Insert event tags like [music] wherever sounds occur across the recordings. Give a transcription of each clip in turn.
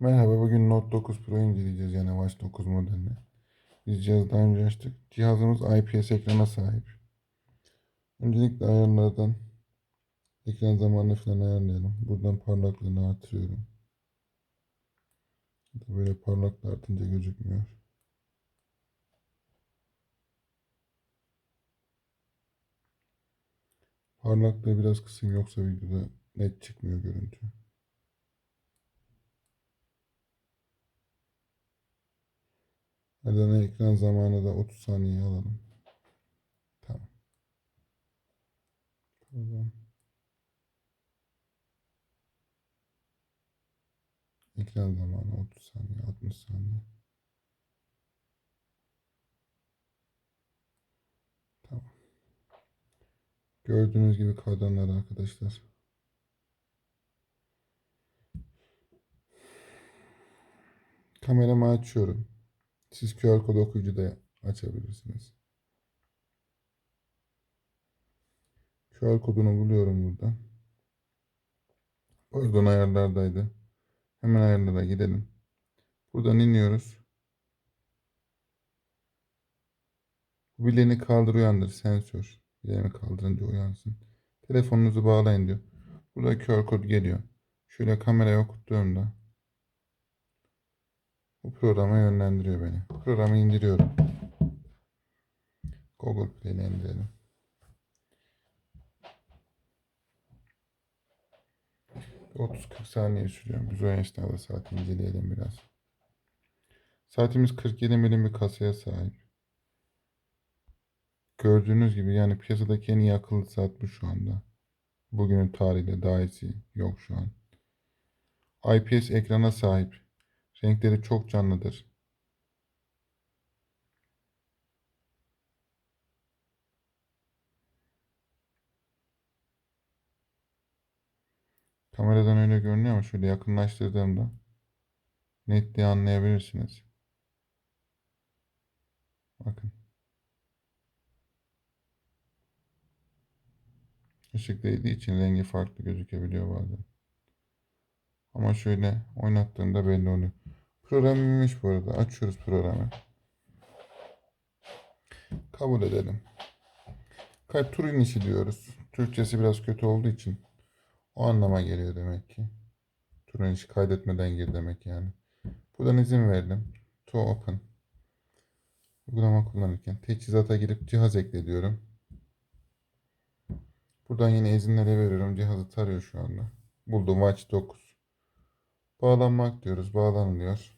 Merhaba, bugün Note 9 Pro inceleyeceğiz yani Watch 9 modelini. Biz cihazı daha önce açtık. Cihazımız IPS ekrana sahip. Öncelikle ayarlardan ekran zamanını falan ayarlayalım. Buradan parlaklığını artırıyorum. Böyle parlaklığı artınca gözükmüyor. Parlaklığı biraz kısayım yoksa videoda net çıkmıyor görüntü. Adana ekran zamanı da 30 saniye alalım. Tamam. Tamam. Ekran zamanı 30 saniye, 60 saniye. Tamam. Gördüğünüz gibi kadranlar arkadaşlar. Kameramı açıyorum. Siz QR kod okuyucu da açabilirsiniz. QR kodunu buluyorum buradan. Pardon ayarlardaydı. Hemen ayarlara gidelim. Buradan iniyoruz. Bu bileğini kaldır uyandır sensör. Bileğimi kaldırınca uyansın. Telefonunuzu bağlayın diyor. Burada QR kod geliyor. Şöyle kameraya okuttuğumda bu programa yönlendiriyor beni. Programı indiriyorum. Google Play'le indirelim. Bir 30-40 saniye sürüyor. Biz o esnada saati inceleyelim biraz. Saatimiz 47 milim bir kasaya sahip. Gördüğünüz gibi yani piyasadaki en iyi akıllı saat bu şu anda. Bugünün tarihiyle daha iyisi yok şu an. IPS ekrana sahip. Renkleri çok canlıdır. Kameradan öyle görünüyor ama şöyle yakınlaştırdığımda netliği anlayabilirsiniz. Bakın. Işık değdiği için rengi farklı gözükebiliyor bazen. Ama şöyle oynattığımda belli oluyor. Programıymış bu arada. Açıyoruz programı. Kabul edelim. Kalp tur inişi diyoruz. Türkçesi biraz kötü olduğu için o anlama geliyor demek ki. Tur inişi kaydetmeden gir demek yani. Buradan izin verdim. To open. Uygulama kullanırken teçhizata girip cihaz ekle diyorum. Buradan yine izinleri veriyorum. Cihazı tarıyor şu anda. Buldum Watch 9. Bağlanmak diyoruz. Bağlanılıyor.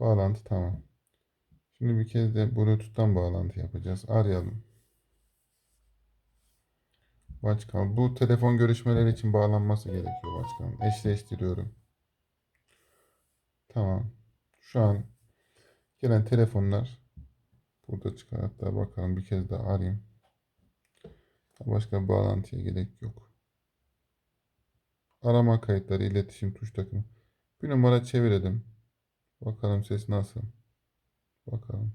Bağlantı tamam. Şimdi bir kez de Bluetooth'tan bağlantı yapacağız. Arayalım. Başkan. Bu telefon görüşmeleri için bağlanması gerekiyor başkanım. Eşleştiriyorum. Tamam. Şu an gelen telefonlar burada çıkar. Hatta bakalım bir kez daha arayayım. Başka bağlantıya gerek yok. Arama kayıtları, iletişim tuş takımı. Bir numara çevirelim. Bakalım ses nasıl. Bakalım.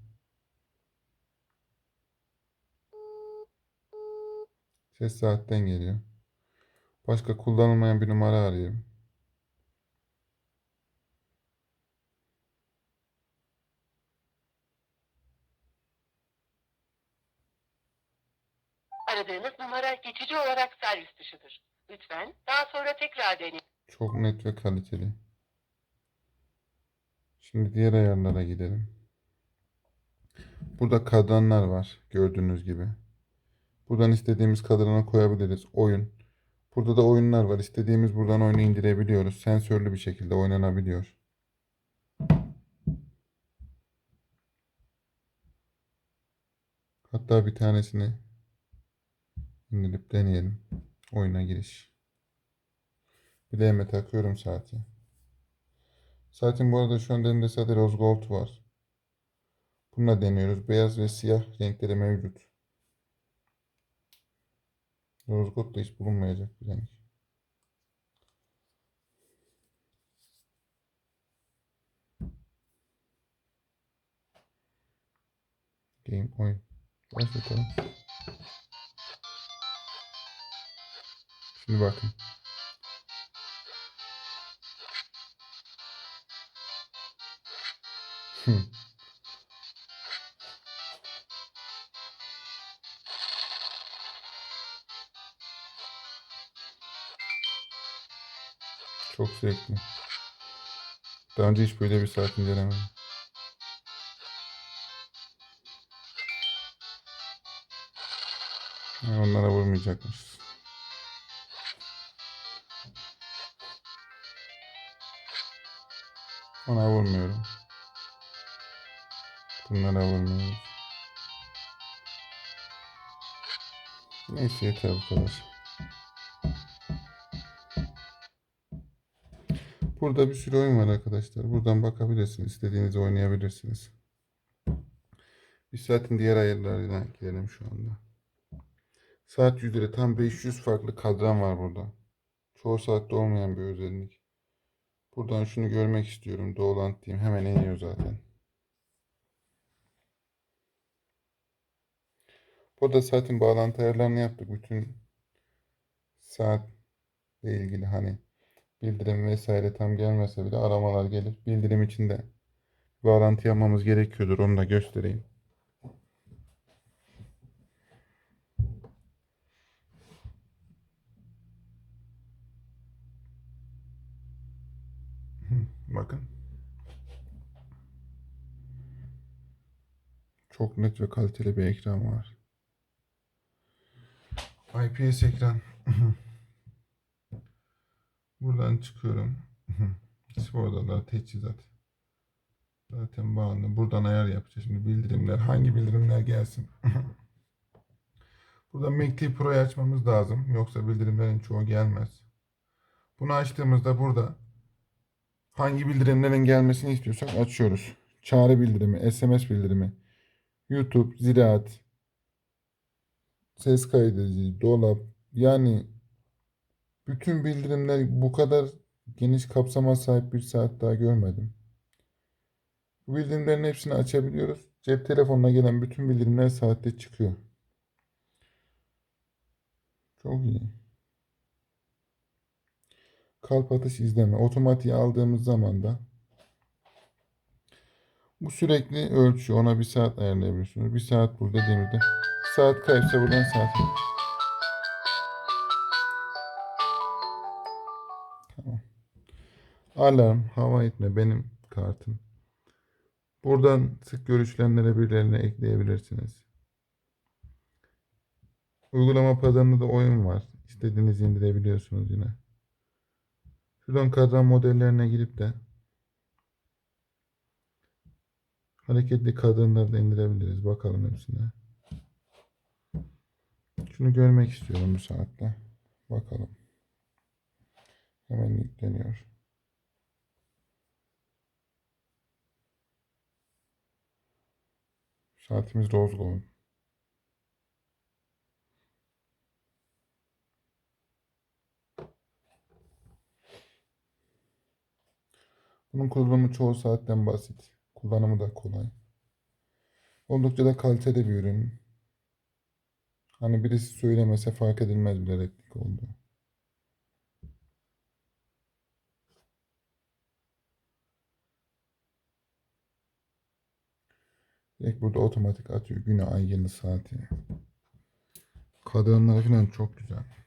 Ses saatten geliyor. Başka kullanılmayan bir numara arayayım. Aradığınız numara geçici olarak servis dışıdır. Lütfen daha sonra tekrar deneyin. Çok net ve kaliteli. Şimdi diğer ayarlara gidelim. Burada kadranlar var gördüğünüz gibi. Buradan istediğimiz kadrana koyabiliriz. Oyun. Burada da oyunlar var. İstediğimiz buradan oyunu indirebiliyoruz. Sensörlü bir şekilde oynanabiliyor. Hatta bir tanesini indirip deneyelim. Oyuna giriş. Bileğime takıyorum saati. Saatin bu arada şu an elimde sadece rose gold var. Bununla deniyoruz. Beyaz ve siyah renkleri mevcut. Rose gold da hiç bulunmayacak bir renk. Game oyun. Başlatalım. Şimdi bakın. Çok zevkli. Daha önce hiç böyle bir saat incelemedim. Onlara vurmayacakmışız. Ona vurmuyorum. Bunlara vurmuyoruz. Neyse yeter bu kadar. Burada bir sürü oyun var arkadaşlar. Buradan bakabilirsiniz. İstediğinizi oynayabilirsiniz. Bir saatin diğer ayarlarına girelim şu anda. Saat yüzleri tam 500 farklı kadran var burada. Çoğu saatte olmayan bir özellik. Buradan şunu görmek istiyorum. Doğulant diyeyim. Hemen iniyor zaten. Burada saatin bağlantı ayarlarını yaptık. Bütün saatle ilgili hani bildirim vesaire tam gelmese bile aramalar gelir. Bildirim içinde bağlantı yapmamız gerekiyordur. Onu da göstereyim. Bakın. Çok net ve kaliteli bir ekran var. IPS ekran. [laughs] Buradan çıkıyorum. [laughs] Spor odaları, teçhizat. Zaten bağlı. Buradan ayar yapacağız. Şimdi bildirimler. Hangi bildirimler gelsin? [laughs] Burada Mac Pro'yu açmamız lazım. Yoksa bildirimlerin çoğu gelmez. Bunu açtığımızda burada hangi bildirimlerin gelmesini istiyorsak açıyoruz. Çağrı bildirimi, SMS bildirimi, YouTube, ziraat, ses kaydedici, dolap. Yani bütün bildirimler bu kadar geniş kapsama sahip bir saat daha görmedim. Bu bildirimlerin hepsini açabiliyoruz. Cep telefonuna gelen bütün bildirimler saatte çıkıyor. Çok iyi. Kalp atış izleme. Otomatiğe aldığımız zaman da bu sürekli ölçüyor. Ona bir saat ayarlayabiliyorsunuz. Bir saat burada dediğimizde saat kayıpsa buradan saat Tamam. Alarm, hava itme benim kartım. Buradan sık görüşülenlere birilerine ekleyebilirsiniz. Uygulama pazarında da oyun var. İstediğinizi indirebiliyorsunuz yine. Şuradan kadran modellerine girip de hareketli kadranları da indirebiliriz. Bakalım hepsine. Şunu görmek istiyorum bu saatte. Bakalım. Hemen yükleniyor. Saatimiz rose Bunun kullanımı çoğu saatten basit. Kullanımı da kolay. Oldukça da kaliteli bir ürün. Hani birisi söylemese fark edilmez bile replik oldu. Direkt burada otomatik atıyor. Günü, ay, yılı, saati. Kadranlar falan çok güzel.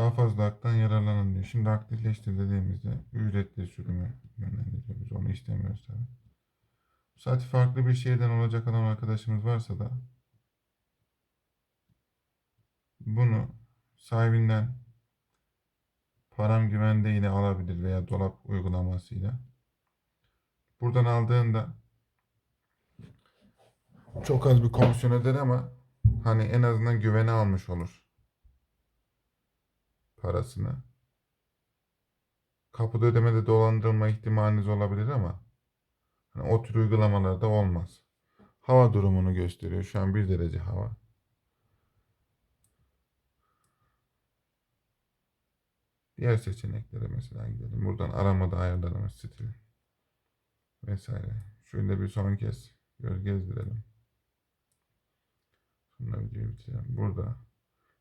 Daha fazla haktan yararlanın diyor. Şimdi aktifleştir dediğimizde ücretli sürümü yönlendiriyor. Biz onu istemiyoruz tabii. Saati farklı bir şehirden olacak olan arkadaşımız varsa da bunu sahibinden param güvende ile alabilir veya dolap uygulamasıyla. Buradan aldığında çok az bir komisyon öder ama hani en azından güvene almış olur parasını. Kapıda ödemede dolandırılma ihtimaliniz olabilir ama hani o tür uygulamalarda olmaz. Hava durumunu gösteriyor. Şu an 1 derece hava. Diğer seçeneklere mesela gidelim. Buradan aramada ayarlarımız stil. vesaire. Şöyle bir son kez göz gezdirelim. Sonra videoyu bitirelim. Burada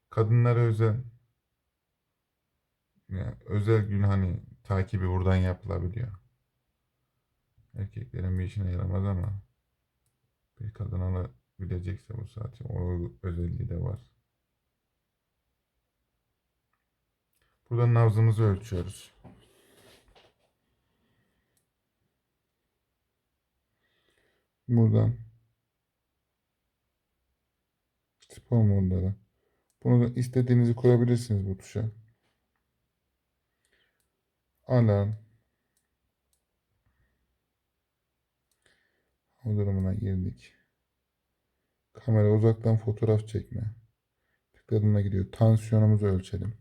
kadınlara özel yani özel gün hani takibi buradan yapılabiliyor. Erkeklerin bir işine yaramaz ama bir kadın alabilecekse bu saati o özelliği de var. Burada nabzımızı ölçüyoruz. Buradan spor modları. Bunu da istediğinizi kurabilirsiniz bu tuşa. Alarm. O durumuna girdik. Kamera uzaktan fotoğraf çekme. Tıkladığında gidiyor. Tansiyonumuzu ölçelim.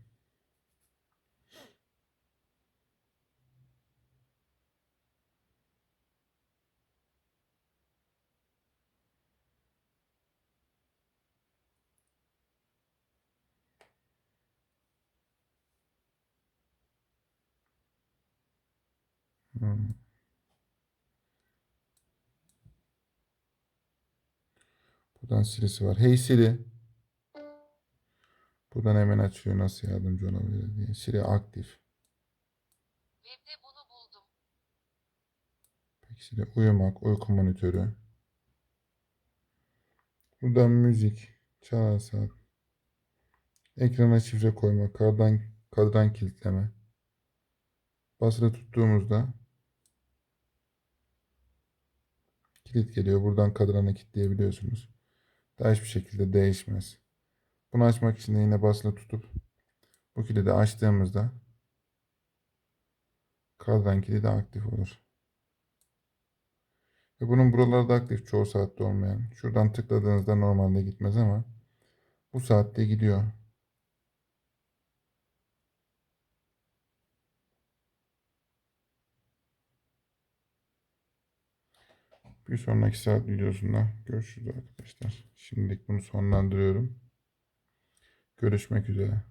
Hmm. Buradan Siri'si var. Hey Siri. Buradan hemen açıyor nasıl yardımcı olabilir diye. Siri aktif. Webde bunu buldum. Peki Siri uyumak, uyku monitörü. Buradan müzik, çalar saat. Ekrana şifre koyma, kadran, kadran kilitleme. Basılı tuttuğumuzda kilit geliyor. Buradan kadranı kilitleyebiliyorsunuz. Daha hiçbir şekilde değişmez. Bunu açmak için de yine basılı tutup bu kilidi açtığımızda kadran kilidi aktif olur. Ve bunun buralarda aktif çoğu saatte olmayan. Şuradan tıkladığınızda normalde gitmez ama bu saatte gidiyor. Bir sonraki saat videosunda görüşürüz arkadaşlar. Şimdilik bunu sonlandırıyorum. Görüşmek üzere.